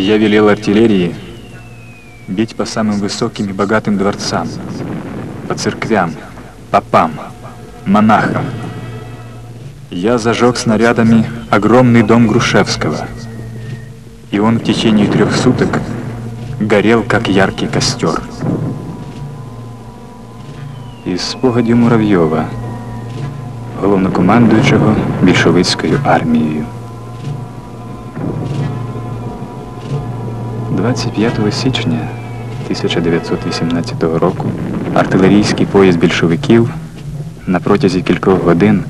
Я велел артиллерии бить по самым высоким и богатым дворцам, по церквям, попам, монахам. Я зажег снарядами огромный дом Грушевского, и он в течение трех суток горел, как яркий костер. Із спогадів Муравйова, головнокомандуючого більшовицькою армією. 25 січня 1918 року артилерійський поїзд більшовиків на протязі кількох годин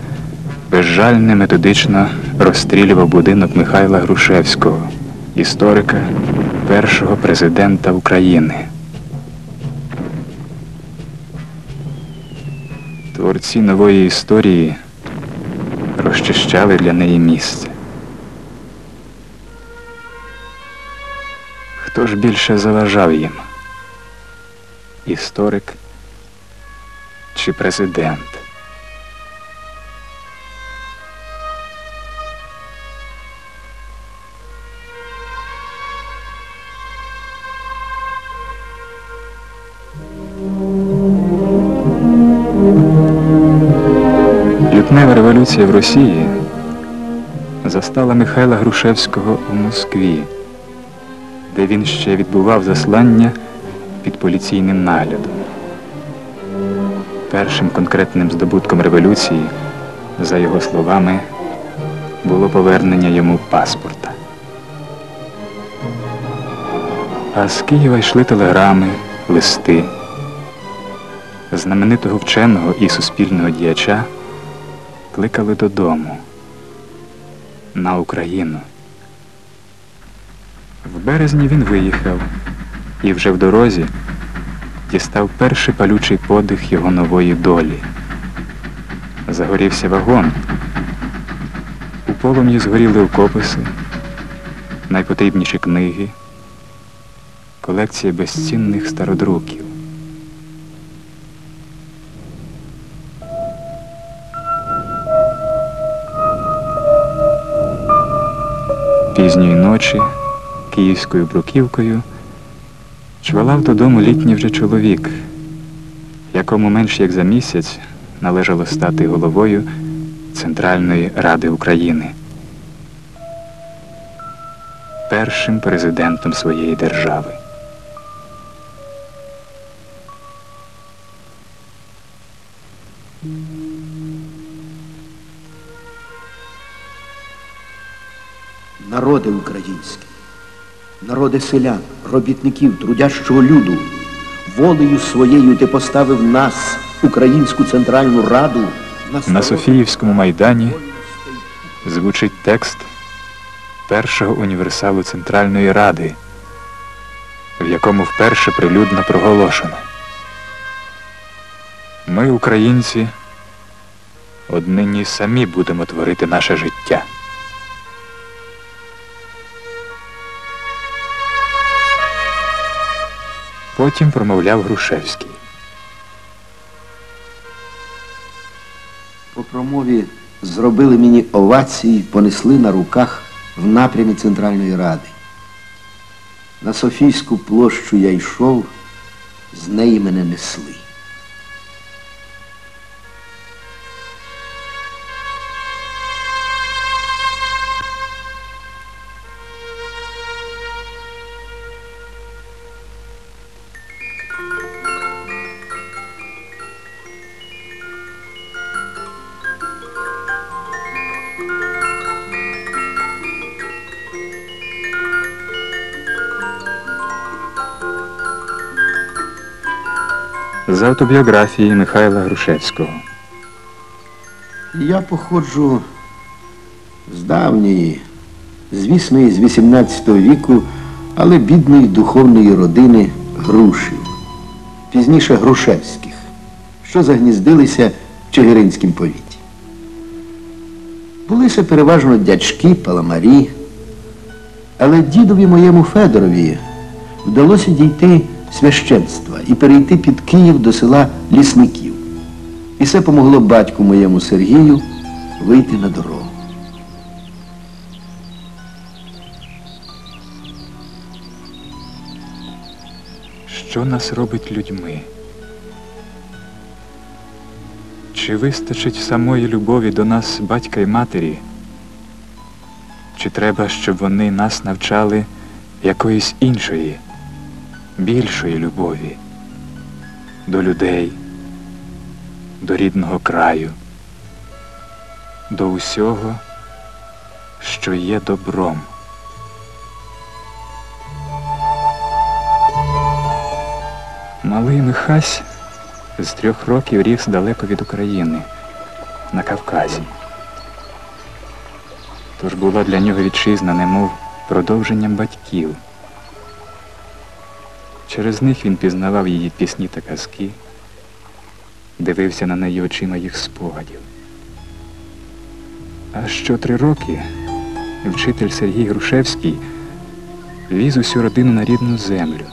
безжально методично розстрілював будинок Михайла Грушевського, історика, першого президента України. Творці нової історії розчищали для неї місце. Хто ж більше заважав їм? Історик чи президент? Лютнева революція в Росії застала Михайла Грушевського у Москві, де він ще відбував заслання під поліційним наглядом. Першим конкретним здобутком революції, за його словами, було повернення йому паспорта. А з Києва йшли телеграми, листи. Знаменитого вченого і суспільного діяча кликали додому на Україну. Березні він виїхав і вже в дорозі дістав перший палючий подих його нової долі. Загорівся вагон. У полум'ї згоріли окописи, найпотрібніші книги, колекція безцінних стародруків. Пізньої ночі київською бруківкою чвалав додому літній вже чоловік, якому менш як за місяць належало стати головою Центральної Ради України, першим президентом своєї держави. Народи українські, народи селян, робітників, трудящого люду, волею своєю ти поставив нас, Українську Центральну Раду, На Софіївському майдані звучить текст першого універсалу Центральної Ради, в якому вперше прилюдно проголошено. Ми, українці, однині самі будемо творити наше життя. Потім промовляв Грушевський. По промові зробили мені овації, понесли на руках в напрямі Центральної Ради. На Софійську площу я йшов, з неї мене несли. З автобіографії Михайла Грушевського. Я походжу з давньої, звісно, із 18 віку, але бідної духовної родини Грушів, пізніше Грушевських, що загніздилися в Чигиринськім повіті. Були ще переважно дядьки, паламарі, але дідові моєму Федорові вдалося дійти священства і перейти під Київ до села Лісників. І це помогло батьку моєму Сергію вийти на дорогу. Що нас робить людьми? Чи вистачить самої любові до нас батька і матері? Чи треба, щоб вони нас навчали якоїсь іншої, більшої любові до людей, до рідного краю, до усього, що є добром? Малий Михась з трьох років ріс далеко від України, на Кавказі. Тож була для нього вітчизна, немов продовженням батьків. Через них він пізнавав її пісні та казки, дивився на неї очима їх спогадів. А що три роки вчитель Сергій Грушевський віз усю родину на рідну землю.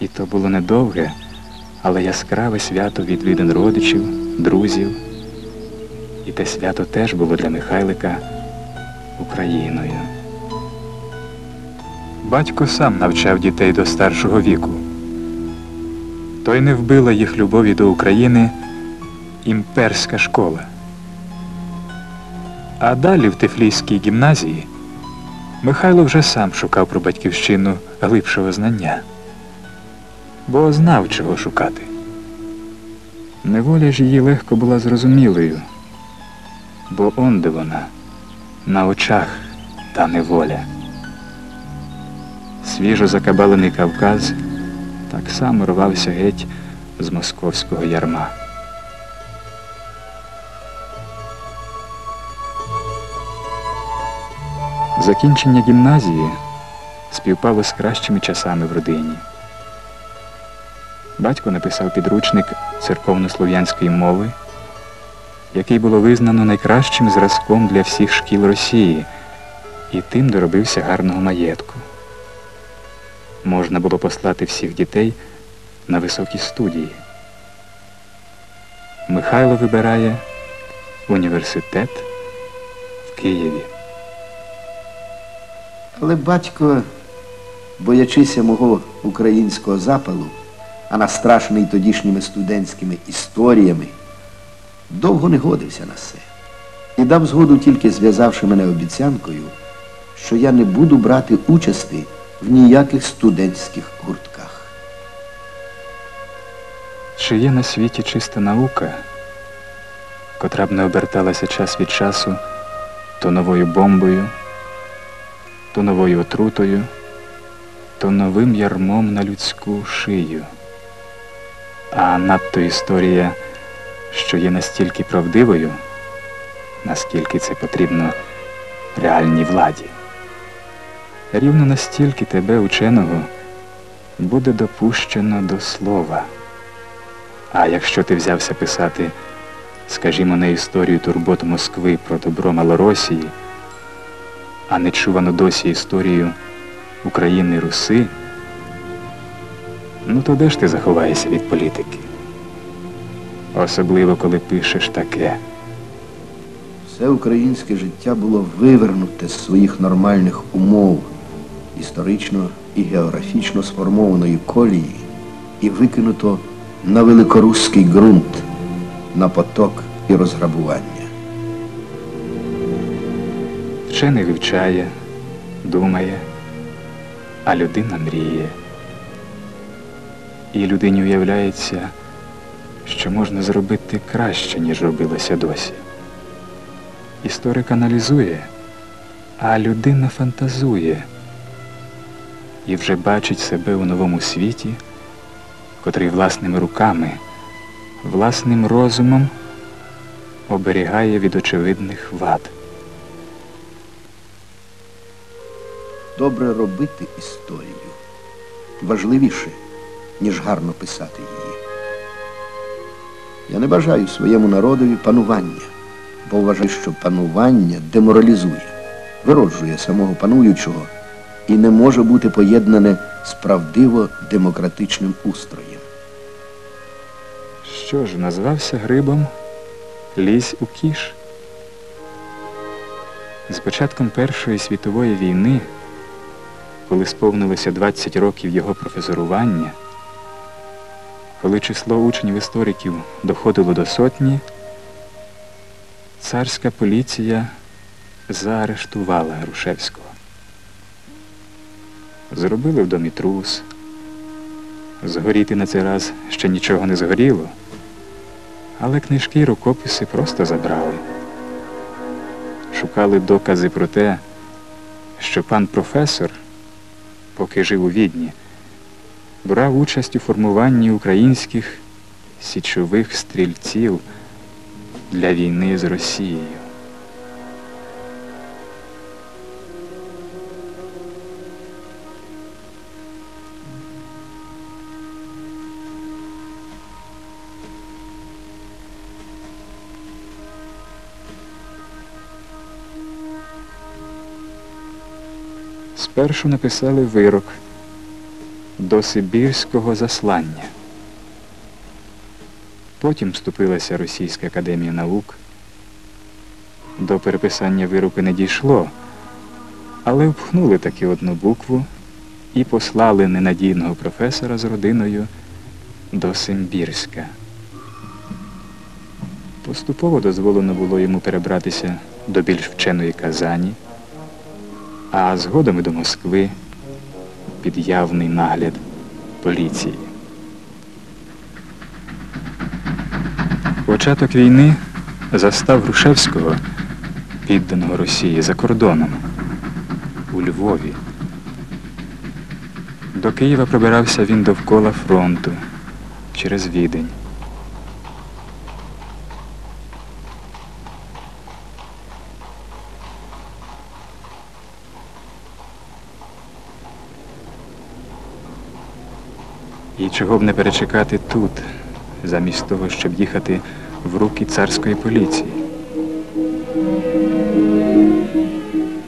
І то було недовге, але яскраве свято відвідин родичів, друзів. І те свято теж було для Михайлика Україною. Батько сам навчав дітей до старшого віку. Той не вбила їх любові до України імперська школа. А далі в Тифлійській гімназії Михайло вже сам шукав про батьківщину глибшого знання бо знав, чого шукати. Неволя ж її легко була зрозумілою, бо онде вона, на очах та неволя. Свіжо закабалений Кавказ так само рвався геть з московського ярма. Закінчення гімназії співпало з кращими часами в родині. Батько написав підручник церковнослов'янської мови, який було визнано найкращим зразком для всіх шкіл Росії, і тим доробився гарного маєтку. Можна було послати всіх дітей на високі студії. Михайло вибирає університет в Києві. Але батько, боячися мого українського запалу, а настрашений тодішніми студентськими історіями, довго не годився на це. І дав згоду тільки зв'язавши мене обіцянкою, що я не буду брати участи в ніяких студентських гуртках. Чи є на світі чиста наука, котра б не оберталася час від часу то новою бомбою, то новою отрутою, то новим ярмом на людську шию? А надто історія, що є настільки правдивою, наскільки це потрібно реальній владі. Рівно настільки тебе, ученого, буде допущено до слова. А якщо ти взявся писати, скажімо, не історію турботу Москви про добро Малоросії, а не чувану досі історію України Руси, ну то де ж ти заховаєшся від політики? Особливо, коли пишеш таке. Все українське життя було вивернуте з своїх нормальних умов, історично і географічно сформованої колії, і викинуто на великоруський ґрунт, на поток і розграбування. Вчений вивчає, думає, а людина мріє. І людині уявляється, що можна зробити краще, ніж робилося досі. Історик аналізує, а людина фантазує і вже бачить себе у новому світі, котрий власними руками, власним розумом оберігає від очевидних вад. Добре робити історію важливіше, ніж гарно писати її. Я не бажаю своєму народові панування, бо вважаю, що панування деморалізує, вироджує самого пануючого і не може бути поєднане з правдиво демократичним устроєм. Що ж, назвався грибом лізь у кіш. З початком Першої світової війни коли сповнилося 20 років його професорування, коли число учнів істориків доходило до сотні, царська поліція заарештувала Грушевського. Зробили в домі трус. Згоріти на цей раз ще нічого не згоріло, але книжки й рукописи просто забрали. Шукали докази про те, що пан професор, поки жив у відні, брав участь у формуванні українських січових стрільців для війни з Росією. Спершу написали вирок до Сибірського заслання. Потім вступилася Російська академія наук. До переписання вироку не дійшло, але впхнули таки одну букву і послали ненадійного професора з родиною до Симбірська. Поступово дозволено було йому перебратися до більш вченої Казані а згодом і до Москви під явний нагляд поліції. Початок війни застав Грушевського, підданого Росії за кордоном у Львові. До Києва пробирався він довкола фронту через відень. І чого б не перечекати тут, замість того, щоб їхати в руки царської поліції.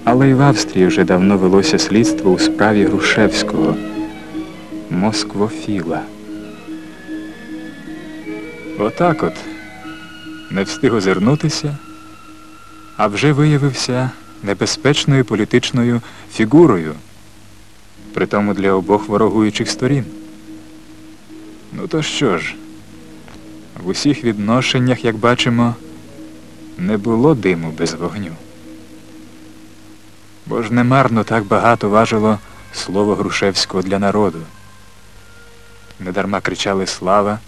Але й в Австрії вже давно велося слідство у справі Грушевського, Москвофіла. Отак от не встиг озирнутися, а вже виявився небезпечною політичною фігурою, притому для обох ворогуючих сторін. Ну то що ж, в усіх відношеннях, як бачимо, не було диму без вогню. Бо ж немарно так багато важило слово Грушевського для народу. Недарма кричали слава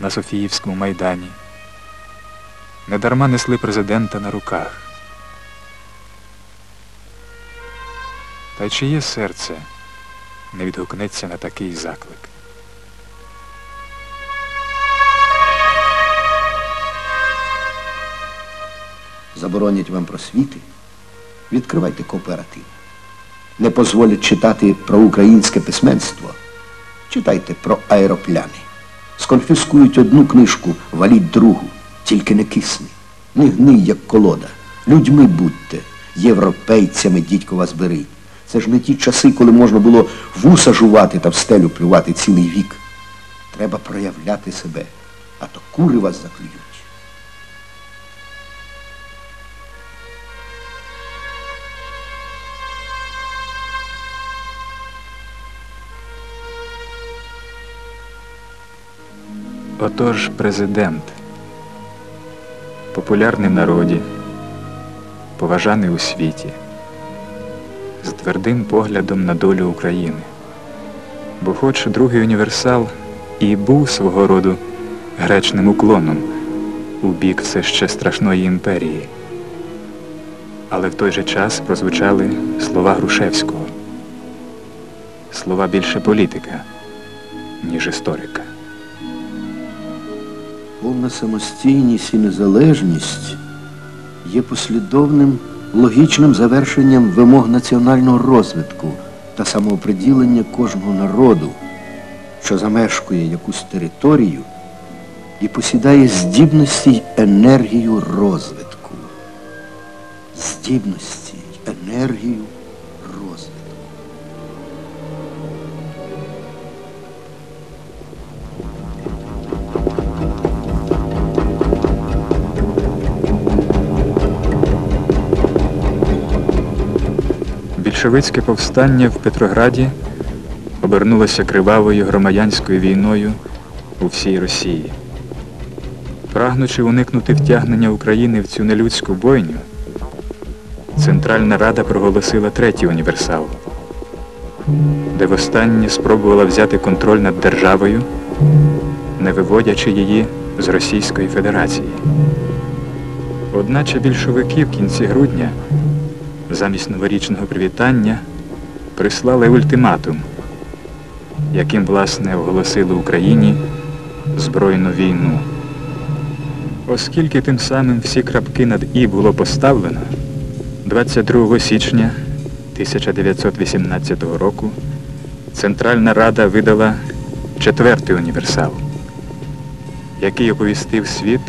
на Софіївському майдані. Недарма несли президента на руках. Та чиє серце не відгукнеться на такий заклик? Заборонять вам просвіти, відкривайте кооператив. Не дозволять читати про українське письменство, читайте про аеропляни. Сконфіскують одну книжку, валіть другу, тільки не кисни, не гний, як колода. Людьми будьте, європейцями дідько вас бери. Це ж не ті часи, коли можна було вуса жувати та в стелю плювати цілий вік. Треба проявляти себе, а то кури вас заклюють. Отож президент, популярний народі, поважаний у світі, з твердим поглядом на долю України. Бо хоч другий універсал і був свого роду гречним уклоном у бік все ще страшної імперії, але в той же час прозвучали слова Грушевського, слова більше політика, ніж історика. Повна самостійність і незалежність є послідовним логічним завершенням вимог національного розвитку та самооприділення кожного народу, що замешкує якусь територію і посідає здібності й енергію розвитку. Здібності й енергію більшовицьке повстання в Петрограді обернулося кривавою громадянською війною у всій Росії. Прагнучи уникнути втягнення України в цю нелюдську бойню, Центральна Рада проголосила третій універсал, де востаннє спробувала взяти контроль над державою, не виводячи її з Російської Федерації. Одначе більшовики в кінці грудня замість новорічного привітання прислали ультиматум, яким, власне, оголосили Україні збройну війну. Оскільки тим самим всі крапки над І було поставлено, 22 січня 1918 року Центральна Рада видала четвертий універсал, який оповістив світ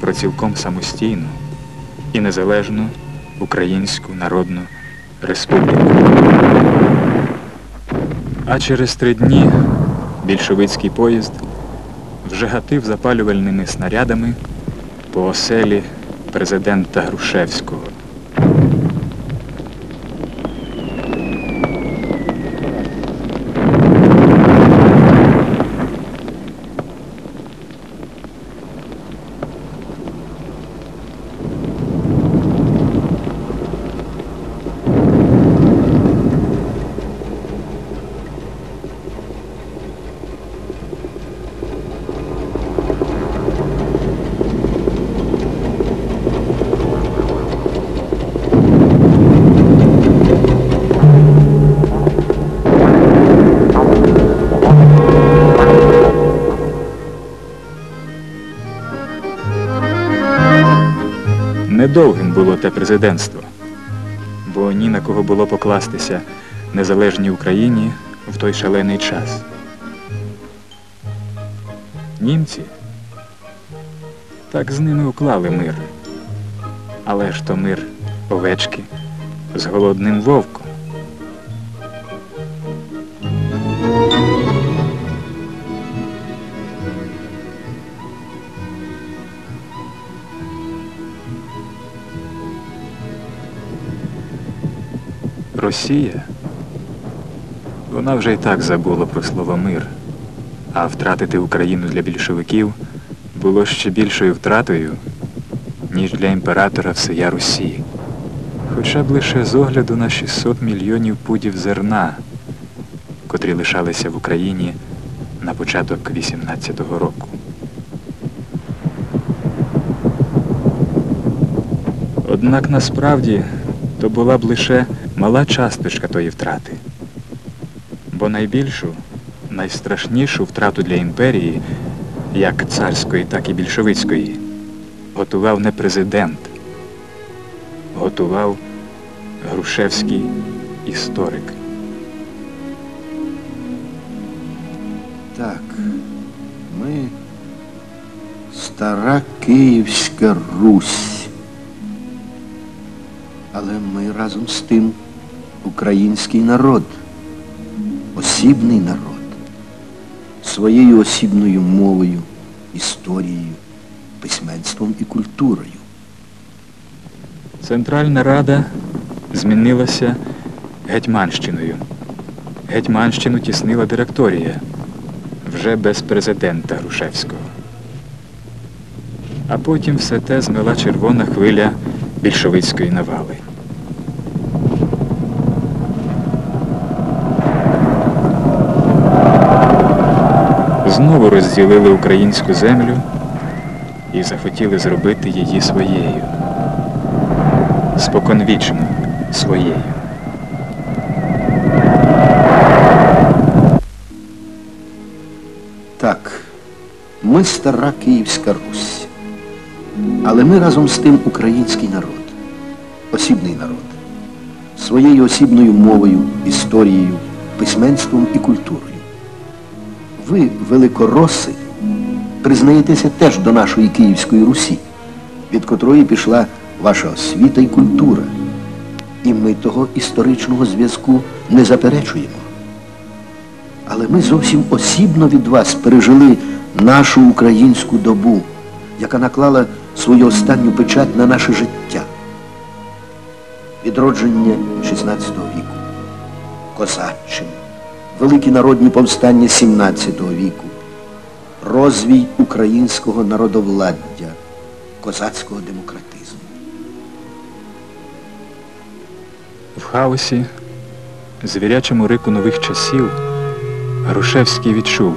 про цілком самостійну і незалежну Українську Народну Республіку. А через три дні більшовицький поїзд вже гатив запалювальними снарядами по оселі президента Грушевського. Недовгим було те президентство, бо ні на кого було покластися незалежній Україні в той шалений час. Німці так з ними уклали мир. Але ж то мир овечки з голодним вовком. Росія, вона вже й так забула про слово мир, а втратити Україну для більшовиків було ще більшою втратою, ніж для імператора всея Русі. Хоча б лише з огляду на 600 мільйонів пудів зерна, котрі лишалися в Україні на початок 18-го року. Однак насправді то була б лише мала часточка тої втрати. Бо найбільшу, найстрашнішу втрату для імперії, як царської, так і більшовицької, готував не президент, готував Грушевський історик. Так, ми стара Київська Русь. Але ми разом з тим український народ, осібний народ, своєю осібною мовою, історією, письменством і культурою. Центральна Рада змінилася Гетьманщиною. Гетьманщину тіснила директорія, вже без президента Грушевського. А потім все те змила червона хвиля більшовицької навали. Знову розділили українську землю і захотіли зробити її своєю. Споконвічно своєю. Так, ми стара Київська Русь. Але ми разом з тим український народ, осібний народ, своєю осібною мовою, історією, письменством і культурою. Ви, великороси, признаєтеся теж до нашої Київської Русі, від котрої пішла ваша освіта і культура. І ми того історичного зв'язку не заперечуємо. Але ми зовсім осібно від вас пережили нашу українську добу, яка наклала свою останню печать на наше життя. Відродження XVI віку. Козаччину, великі народні повстання 17 віку, розвій українського народовладдя, козацького демократизму. В хаосі, звірячому рику нових часів, Грушевський відчув.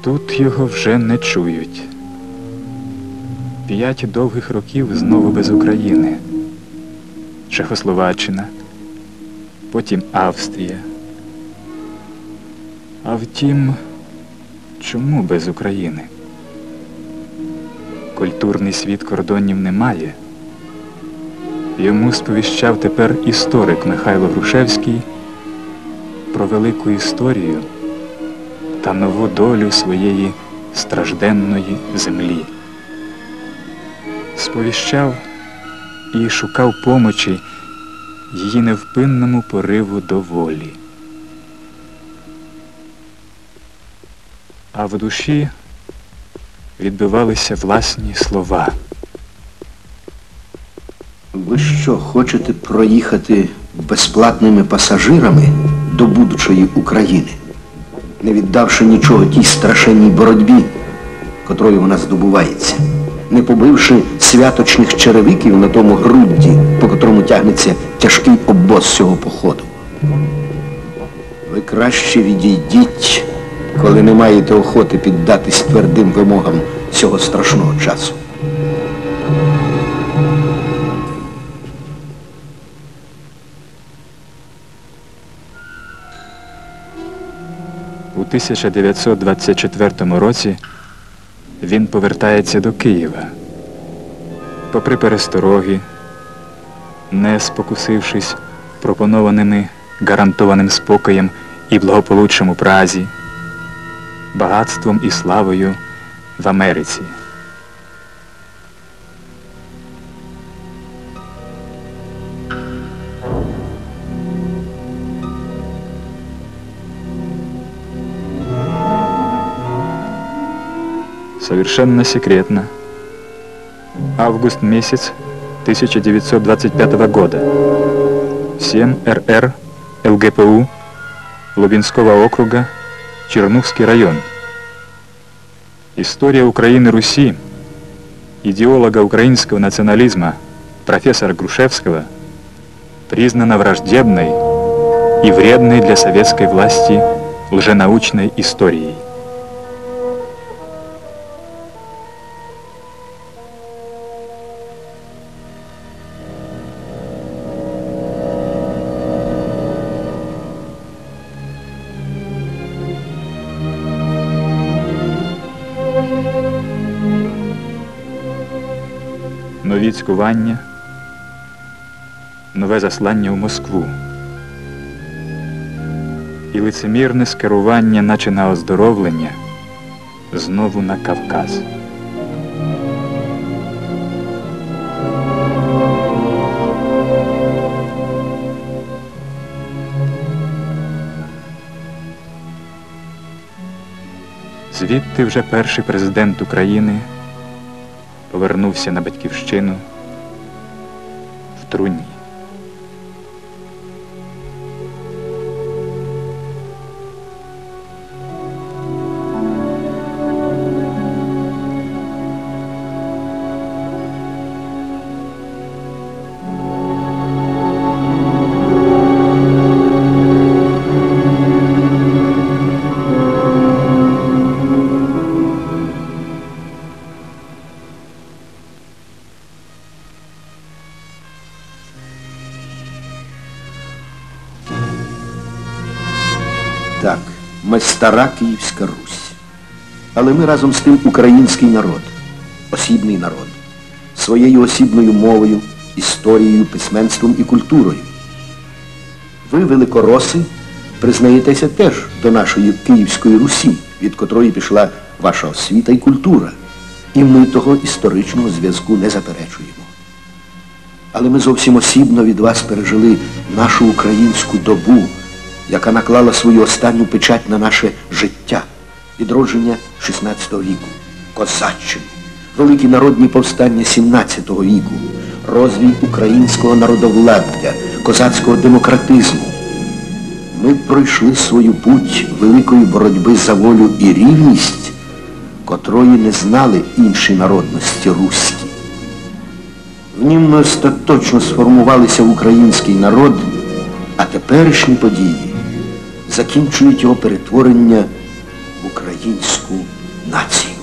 Тут його вже не чують. П'ять довгих років знову без України. Чехословаччина, потім Австрія. А втім, чому без України? Культурний світ кордонів немає. Йому сповіщав тепер історик Михайло Грушевський про велику історію та нову долю своєї стражденної землі. Сповіщав і шукав помочі її невпинному пориву до волі. А в душі відбивалися власні слова. Ви що, хочете проїхати безплатними пасажирами до будучої України, не віддавши нічого тій страшенній боротьбі, котрою вона здобувається, не побивши святочних черевиків на тому грудді, по котрому тягнеться тяжкий обоз цього походу? Ви краще відійдіть, коли не маєте охоти піддатись твердим вимогам цього страшного часу. У 1924 році він повертається до Києва. Попри перестороги, не спокусившись пропонованими гарантованим спокоєм і благополуччям у Празі, багатством і славою в Америці. Совершенно секретно. Август месяц 1925 года. 7 РР ЛГПУ Лубинского округа, Чернухский район. История Украины-Руси идеолога украинского национализма профессора Грушевского признана враждебной и вредной для советской власти лженаучной историей. Нові нове заслання в Москву і лицемірне скерування, наче на оздоровлення, знову на Кавказ. Звідти вже перший президент України повернувся на батьківщину в Так, ми стара Київська Русь. Але ми разом з тим український народ, осібний народ, своєю осібною мовою, історією, письменством і культурою. Ви, великороси, признаєтеся теж до нашої Київської Русі, від котрої пішла ваша освіта і культура. І ми того історичного зв'язку не заперечуємо. Але ми зовсім осібно від вас пережили нашу українську добу, яка наклала свою останню печать на наше життя, відродження XVI віку, козаччину, великі народні повстання XVII віку, розвій українського народовладдя, козацького демократизму. Ми пройшли свою путь великої боротьби за волю і рівність, котрої не знали інші народності руські. В нім остаточно сформувалися український народ, а теперішні події закінчують його перетворення в українську націю.